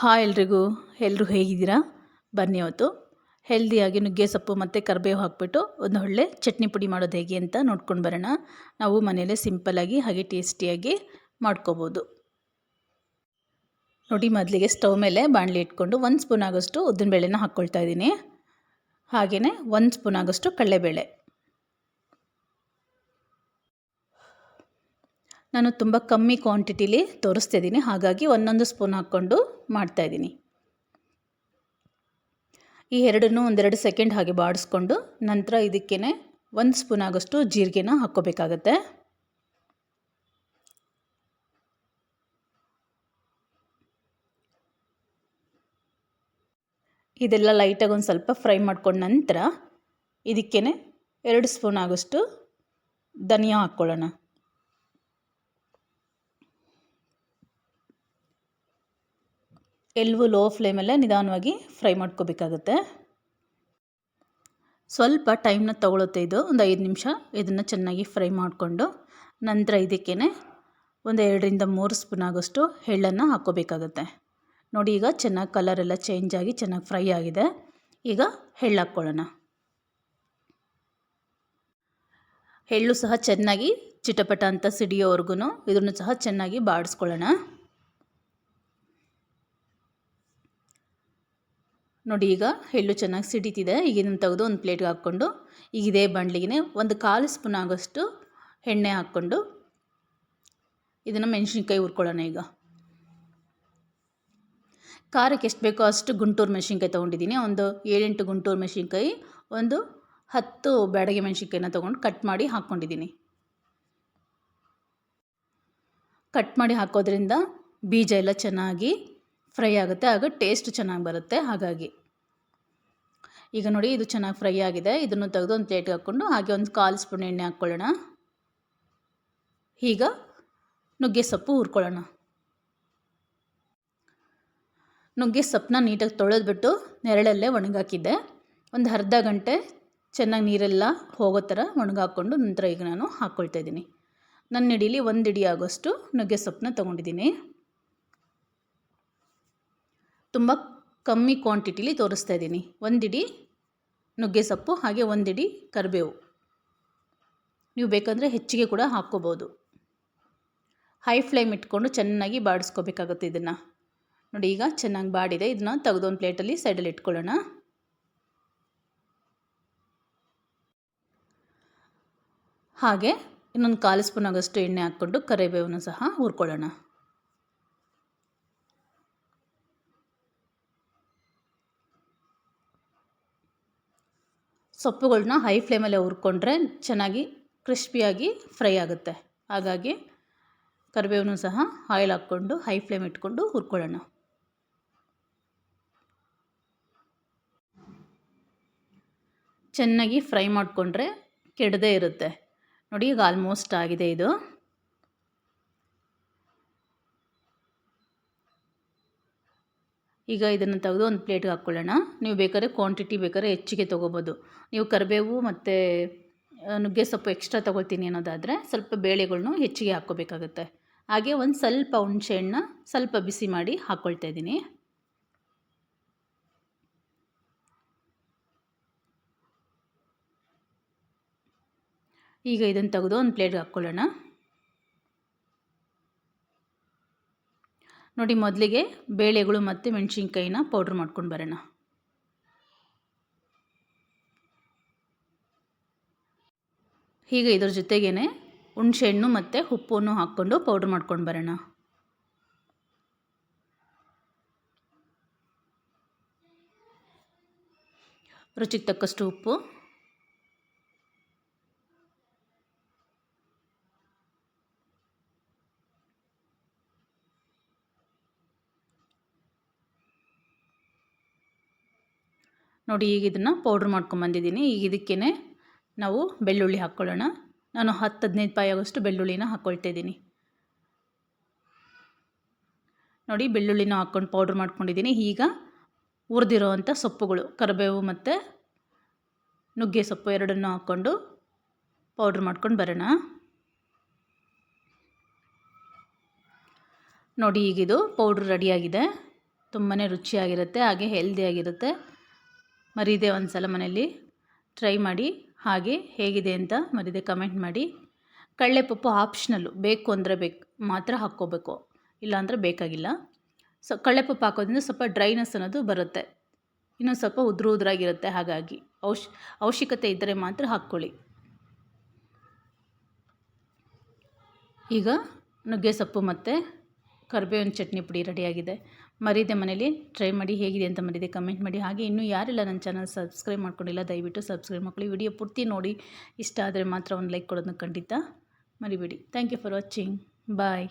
Hi ಎಲ್ರಿಗೂ ಎಲ್ಲರೂ ಹೇಗಿದ್ದೀರಾ? ಬನ್ನಿ ಅವತ್ತು. ಹೆಲ್ದಿಯಾಗಿ ನುಗ್ಗೆ ಸೊಪ್ಪು ಮತ್ತು ಕರಿಬೇವು ಹಾಕ್ಬಿಟ್ಟು ಒಂದು ಒಳ್ಳೆ ಚಟ್ನಿ ಪುಡಿ ಮಾಡೋದು ಹೇಗೆ ಅಂತ ನೋಡ್ಕೊಂಡು ಬರೋಣ. ನಾವು ಮನೆಯಲ್ಲೇ ಸಿಂಪಲ್ಲಾಗಿ ಹಾಗೆ ಟೇಸ್ಟಿಯಾಗಿ ಮಾಡ್ಕೋಬೋದು. ನೋಡಿ, ಮೊದಲಿಗೆ ಸ್ಟವ್ ಮೇಲೆ ಬಾಣಲಿ ಇಟ್ಕೊಂಡು ಒಂದು ಸ್ಪೂನ್ ಆಗೋಷ್ಟು ಉದ್ದಿನಬೇಳೆನ ಹಾಕ್ಕೊಳ್ತಾ ಇದ್ದೀನಿ. ಹಾಗೆಯೇ ಒಂದು ಸ್ಪೂನ್ ಆಗೋಷ್ಟು ಕಡಲೆಬೇಳೆ. ನಾನು ತುಂಬ ಕಮ್ಮಿ ಕ್ವಾಂಟಿಟಿಲಿ ತೋರಿಸ್ತಿದ್ದೀನಿ. ಹಾಗಾಗಿ ಒಂದೊಂದು ಸ್ಪೂನ್ ಹಾಕ್ಕೊಂಡು ಮಾಡ್ತಾಯಿದ್ದೀನಿ ಈ ಎರಡನ್ನೂ ಒಂದೆರಡು ಸೆಕೆಂಡ್ ಹಾಗೆ ಬಾಡಿಸ್ಕೊಂಡು ನಂತರ ಇದಕ್ಕೇ ಒಂದು ಸ್ಪೂನ್ ಆಗೋಷ್ಟು ಜೀರಿಗೆನ ಹಾಕ್ಕೋಬೇಕಾಗತ್ತೆ. ಇದೆಲ್ಲ ಲೈಟಾಗಿ ಒಂದು ಸ್ವಲ್ಪ ಫ್ರೈ ಮಾಡ್ಕೊಂಡ ನಂತರ ಇದಕ್ಕೇ ಎರಡು ಸ್ಪೂನ್ ಆಗೋಷ್ಟು ಧನಿಯಾ ಹಾಕ್ಕೊಳ್ಳೋಣ. ಎಲ್ಲವೂ ಲೋ ಫ್ಲೇಮಲ್ಲೇ ನಿಧಾನವಾಗಿ ಫ್ರೈ ಮಾಡ್ಕೋಬೇಕಾಗುತ್ತೆ. ಸ್ವಲ್ಪ ಟೈಮ್ನ ತಗೊಳುತ್ತೆ ಇದು, ಒಂದು ಐದು ನಿಮಿಷ ಇದನ್ನು ಚೆನ್ನಾಗಿ ಫ್ರೈ ಮಾಡಿಕೊಂಡು ನಂತರ ಇದಕ್ಕೇ ಒಂದು ಎರಡರಿಂದ ಮೂರು ಸ್ಪೂನ್ ಆಗೋಷ್ಟು ಎಳ್ಳನ್ನು ಹಾಕ್ಕೋಬೇಕಾಗುತ್ತೆ. ನೋಡಿ ಈಗ ಚೆನ್ನಾಗಿ ಕಲರೆಲ್ಲ ಚೇಂಜ್ ಆಗಿ ಚೆನ್ನಾಗಿ ಫ್ರೈ ಆಗಿದೆ. ಈಗ ಎಳ್ಳು ಹಾಕ್ಕೊಳ್ಳೋಣ. ಎಳ್ಳು ಸಹ ಚೆನ್ನಾಗಿ ಚಿಟಪಟ ಅಂತ ಸಿಡಿಯೋವರೆಗೂ ಇದನ್ನು ಸಹ ಚೆನ್ನಾಗಿ ಬಾಡಿಸ್ಕೊಳ್ಳೋಣ. ನೋಡಿ ಈಗ ಎಳ್ಳು ಚೆನ್ನಾಗಿ ಸಿಡಿತಿದೆ. ಈಗ ಇದನ್ನು ತೆಗೆದು ಒಂದು ಪ್ಲೇಟ್ಗೆ ಹಾಕ್ಕೊಂಡು ಈಗ ಇದೇ ಬಂಡ್ಲಿಗೆ ಒಂದು ಕಾಲು ಸ್ಪೂನ್ ಆಗೋಷ್ಟು ಎಣ್ಣೆ ಹಾಕ್ಕೊಂಡು ಇದನ್ನು ಮೆಣಸಿನ್ಕಾಯಿ ಹುರ್ಕೊಳ್ಳೋಣ ಈಗ. ಖಾರಕ್ಕೆ ಎಷ್ಟು ಬೇಕೋ ಅಷ್ಟು ಗುಂಟೂರು ಮೆಣಸಿನ್ಕಾಯಿ ತೊಗೊಂಡಿದ್ದೀನಿ. ಒಂದು ಏಳೆಂಟು ಗುಂಟೂರು ಮೆಣಸಿನ್ಕಾಯಿ, ಒಂದು ಹತ್ತು ಬ್ಯಾಡಗೆ ಮೆಣಸಿನ್ಕಾಯಿನ ತೊಗೊಂಡು ಕಟ್ ಮಾಡಿ ಹಾಕ್ಕೊಂಡಿದ್ದೀನಿ. ಕಟ್ ಮಾಡಿ ಹಾಕೋದ್ರಿಂದ ಬೀಜ ಎಲ್ಲ ಚೆನ್ನಾಗಿ ಫ್ರೈ ಆಗುತ್ತೆ, ಆಗ ಟೇಸ್ಟ್ ಚೆನ್ನಾಗಿ ಬರುತ್ತೆ, ಹಾಗಾಗಿ. ಈಗ ನೋಡಿ, ಇದು ಚೆನ್ನಾಗಿ ಫ್ರೈ ಆಗಿದೆ. ಇದನ್ನು ತೆಗೆದು ಒಂದು ಪ್ಲೇಟ್ಗೆ ಹಾಕ್ಕೊಂಡು, ಹಾಗೆ ಒಂದು ಕಾಲು ಸ್ಪೂನ್ ಎಣ್ಣೆ ಹಾಕ್ಕೊಳ್ಳೋಣ. ಈಗ ನುಗ್ಗೆ ಸೊಪ್ಪು ಹುರ್ಕೊಳ್ಳೋಣ. ನುಗ್ಗೆ ಸೊಪ್ಪನ್ನ ನೀಟಾಗಿ ತೊಳೆದ್ಬಿಟ್ಟು ನೆರಳಲ್ಲೇ ಒಣಗಾಕಿದ್ದೆ. ಒಂದು ಅರ್ಧ ಗಂಟೆ ಚೆನ್ನಾಗಿ ನೀರೆಲ್ಲ ಹೋಗೋ ಥರ ಒಣಗಾಕ್ಕೊಂಡು ನಂತರ ಈಗ ನಾನು ಹಾಕ್ಕೊಳ್ತಾ ಇದ್ದೀನಿ. ನನ್ನ ಇಡೀಲಿ ಒಂದು ಇಡಿ ಆಗೋಷ್ಟು ನುಗ್ಗೆ ಸೊಪ್ಪನ್ನ ತೊಗೊಂಡಿದ್ದೀನಿ. ತುಂಬ ಕಮ್ಮಿ ಕ್ವಾಂಟಿಟಿಲಿ ತೋರಿಸ್ತಾ ಇದ್ದೀನಿ. ಒಂದಿಡಿ ನುಗ್ಗೆ ಸೊಪ್ಪು, ಹಾಗೆ ಒಂದಿಡಿ ಕರಿಬೇವು. ನೀವು ಬೇಕಂದರೆ ಹೆಚ್ಚಿಗೆ ಕೂಡ ಹಾಕ್ಕೋಬೋದು. ಹೈ ಫ್ಲೇಮ್ ಇಟ್ಕೊಂಡು ಚೆನ್ನಾಗಿ ಬಾಡಿಸ್ಕೋಬೇಕಾಗುತ್ತೆ ಇದನ್ನು. ನೋಡಿ, ಈಗ ಚೆನ್ನಾಗಿ ಬಾಡಿದೆ. ಇದನ್ನ ತೆಗೆದು ಒಂದು ಪ್ಲೇಟಲ್ಲಿ ಸೈಡಲ್ಲಿ ಇಟ್ಕೊಳ್ಳೋಣ. ಹಾಗೆ ಇನ್ನೊಂದು ಕಾಲು ಸ್ಪೂನ್ ಎಣ್ಣೆ ಹಾಕ್ಕೊಂಡು ಕರಿಬೇವನ್ನು ಸಹ ಹುರ್ಕೊಳ್ಳೋಣ. ಸೊಪ್ಪುಗಳನ್ನ ಹೈ ಫ್ಲೇಮಲ್ಲೇ ಹುರ್ಕೊಂಡ್ರೆ ಚೆನ್ನಾಗಿ ಕ್ರಿಸ್ಪಿಯಾಗಿ ಫ್ರೈ ಆಗುತ್ತೆ. ಹಾಗಾಗಿ ಕರಿಬೇವನ್ನು ಸಹ ಆಯಿಲ್ ಹಾಕ್ಕೊಂಡು ಹೈ ಫ್ಲೇಮ್ ಇಟ್ಕೊಂಡು ಹುರ್ಕೊಳ್ಳೋಣ. ಚೆನ್ನಾಗಿ ಫ್ರೈ ಮಾಡಿಕೊಂಡ್ರೆ ಕೆಡದೇ ಇರುತ್ತೆ. ನೋಡಿ ಈಗ ಆಲ್ಮೋಸ್ಟ್ ಆಗಿದೆ ಇದು. ಈಗ ಇದನ್ನು ತೆಗೆದು ಒಂದು ಪ್ಲೇಟ್ಗೆ ಹಾಕ್ಕೊಳ್ಳೋಣ ನೀವು ಬೇಕಾದ್ರೆ ಕ್ವಾಂಟಿಟಿ ಬೇಕಾದ್ರೆ ಹೆಚ್ಚಿಗೆ ತೊಗೋಬೋದು. ನೀವು ಕರಿಬೇವು ಮತ್ತು ನುಗ್ಗೆ ಸೊಪ್ಪು ಎಕ್ಸ್ಟ್ರಾ ತೊಗೊಳ್ತೀನಿ ಅನ್ನೋದಾದರೆ ಸ್ವಲ್ಪ ಬೇಳೆಗಳ್ನು ಹೆಚ್ಚಿಗೆ ಹಾಕ್ಕೋಬೇಕಾಗುತ್ತೆ. ಹಾಗೆ ಒಂದು ಸ್ವಲ್ಪ ಹುಣಸೆಹಣ್ಣ ಸ್ವಲ್ಪ ಬಿಸಿ ಮಾಡಿ ಹಾಕ್ಕೊಳ್ತಾ ಇದ್ದೀನಿ. ಈಗ ಇದನ್ನು ತೆಗೆದು ಒಂದು ಪ್ಲೇಟ್ಗೆ ಹಾಕ್ಕೊಳ್ಳೋಣ ನೋಡಿ ಮೊದಲಿಗೆ ಬೇಳೆಗಳು ಮತ್ತು ಮೆಣಸಿನ್ಕಾಯಿನ ಪೌಡ್ರ್ ಮಾಡ್ಕೊಂಡು ಬರೋಣ. ಹೀಗೆ ಇದ್ರ ಜೊತೆಗೇ ಹುಣಸೆಹಣ್ಣು ಮತ್ತು ಉಪ್ಪನ್ನು ಹಾಕ್ಕೊಂಡು ಪೌಡ್ರ್ ಮಾಡ್ಕೊಂಡು ಬರೋಣ. ರುಚಿಗೆ ತಕ್ಕಷ್ಟು ಉಪ್ಪು. ನೋಡಿ, ಈಗ ಇದನ್ನು ಪೌಡ್ರ್ ಮಾಡ್ಕೊಂಬಂದಿದ್ದೀನಿ ಈಗ ಇದಕ್ಕೇ ನಾವು ಬೆಳ್ಳುಳ್ಳಿ ಹಾಕ್ಕೊಳ್ಳೋಣ. ನಾನು ಹತ್ತು ಹದಿನೈದು ಪಾಯಿ ಆಗೋಷ್ಟು ಬೆಳ್ಳುಳ್ಳಿನ ಹಾಕ್ಕೊಳ್ತಿದ್ದೀನಿ ನೋಡಿ, ಬೆಳ್ಳುಳ್ಳಿನ ಹಾಕ್ಕೊಂಡು ಪೌಡ್ರ್ ಮಾಡ್ಕೊಂಡಿದ್ದೀನಿ. ಈಗ ಹುರಿದಿರೋ ಅಂಥ ಸೊಪ್ಪುಗಳು, ಕರಿಬೇವು ಮತ್ತು ನುಗ್ಗೆ ಸೊಪ್ಪು ಎರಡನ್ನು ಹಾಕ್ಕೊಂಡು ಪೌಡ್ರ್ ಮಾಡ್ಕೊಂಡು ಬರೋಣ. ನೋಡಿ ಈಗಿದು ಪೌಡ್ರ್ ರೆಡಿಯಾಗಿದೆ ತುಂಬಾ ರುಚಿಯಾಗಿರುತ್ತೆ, ಹಾಗೆ ಹೆಲ್ದಿಯಾಗಿರುತ್ತೆ ಮರೀದೆ ಒಂದು ಸಲ ಮನೆಯಲ್ಲಿ ಟ್ರೈ ಮಾಡಿ ಹಾಗೆ ಹೇಗಿದೆ ಅಂತ ಮರೀದೆ ಕಮೆಂಟ್ ಮಾಡಿ. ಕಡಲೆಪಪ್ಪು ಆಪ್ಷನಲ್ಲು ಬೇಕು ಅಂದರೆ ಬೇಕು, ಮಾತ್ರ ಹಾಕ್ಕೋಬೇಕು ಇಲ್ಲಾಂದರೆ ಬೇಕಾಗಿಲ್ಲ. ಸೊ ಕಡಲೆಪಪ್ಪು ಹಾಕೋದ್ರಿಂದ ಸ್ವಲ್ಪ ಡ್ರೈನೆಸ್ ಅನ್ನೋದು ಬರುತ್ತೆ. ಇನ್ನೊಂದು ಸ್ವಲ್ಪ ಉದುರು ಉದುರಾಗಿರುತ್ತೆ, ಹಾಗಾಗಿ ಔಷ್ ಅವಶ್ಯಕತೆ ಇದ್ದರೆ ಮಾತ್ರ ಹಾಕ್ಕೊಳ್ಳಿ. ಈಗ ನುಗ್ಗೆ ಸೊಪ್ಪು ಮತ್ತು ಕರಿಬೇವಿನ ಚಟ್ನಿ ಪುಡಿ ರೆಡಿಯಾಗಿದೆ. ಮರಿದೆ ಮನೇಲಿ ಟ್ರೈ ಮಾಡಿ ಹೇಗಿದೆ ಅಂತ ಮರಿದೆ ಕಮೆಂಟ್ ಮಾಡಿ. ಹಾಗೆ ಇನ್ನೂ ಯಾರಿಲ್ಲ ನನ್ನ ಚಾನಲ್ ಸಬ್ಸ್ಕ್ರೈಬ್ ಮಾಡ್ಕೊಂಡಿಲ್ಲ, ದಯವಿಟ್ಟು ಸಬ್ಸ್ಕ್ರೈಬ್ ಮಾಡ್ಕೊಳ್ಳಿ. ವಿಡಿಯೋ ಪೂರ್ತಿ ನೋಡಿ. ಇಷ್ಟ ಆದರೆ ಮಾತ್ರ ಒಂದು ಲೈಕ್ ಕೊಡೋದನ್ನ ಖಂಡಿತ ಮರಿಬೇಡಿ. Thank you for watching bye